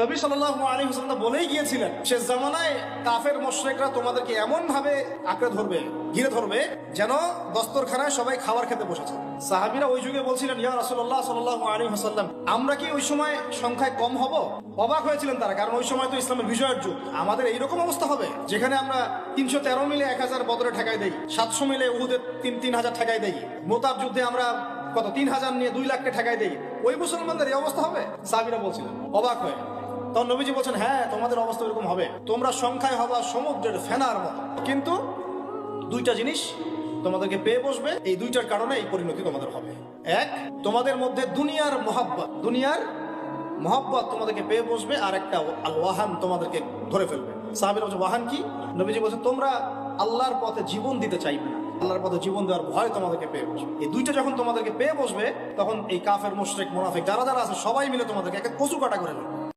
নবী সাল্লাল্লাহু আলাইহি ওয়াসাল্লাম বলেই গিয়েছিলেন, সে জামানায় কাফের মুশরিকরা তোমাদেরকে এমন ভাবে আঁকড়ে ধরবে, ঘিরে ধরবে, যেন দস্তরখানায় সবাই খাবার খেতে বসেছে। সাহাবীরা ওই যুগে বলছিলেন, ইয়া রাসূলুল্লাহ সাল্লাল্লাহু আলাইহি ওয়াসাল্লাম, আমরা কি ওই সময় সংখ্যায় কম হব? অবাক হয়েছিলেন তারা, কারণ ওই সময় তো ইসলামের বিজয়ের যুগ। আমাদের এইরকম অবস্থা হবে, যেখানে আমরা তিনশো তেরো মিলে এক হাজার বদরে ঠেকাই দেই, সাতশো মিলে উহুদের তিন তিন হাজার ঠেকাই দেই, মোতাব যুদ্ধে আমরা কত, তিন হাজার নিয়ে দুই লাখকে ঠেকাই দেই। ওই মুসলমানদের এই অবস্থা হবে? সাহাবীরা বলছিলেন, অবাক হয়ে। তখন নবীজি বলছেন হ্যাঁ তোমাদের অবস্থা এরকম হবে। তোমরা সংখ্যায় হবা সমুদ্রের ফেনার মতো। কিন্তু দুইটা জিনিস তোমাদেরকে পেয়ে বসবে। এই দুইটার কারণে এই পরিণতি তোমাদের হবে। এক, তোমাদের মধ্যে দুনিয়ার মহাব্বত। দুনিয়ার মহাব্বত তোমাদেরকে পেয়ে বসবে আর একটা ওয়াহান তোমাদেরকে ধরে ফেলবে। সাহাবির বলছে, ওয়াহান কি? নবীজি বলছে তোমরা আল্লাহর পথে জীবন দিতে চাইবে না। আল্লাহর পথে জীবন দেওয়ার ভয় তোমাদেরকে পেয়ে বসবে। এই দুইটা যখন তোমাদেরকে পেয়ে বসবে, তখন এই কাফের, মুশরিক, মুনাফিক যারা যারা আছে, সবাই মিলে তোমাদেরকে একটা কচু কাটা করে নেবে।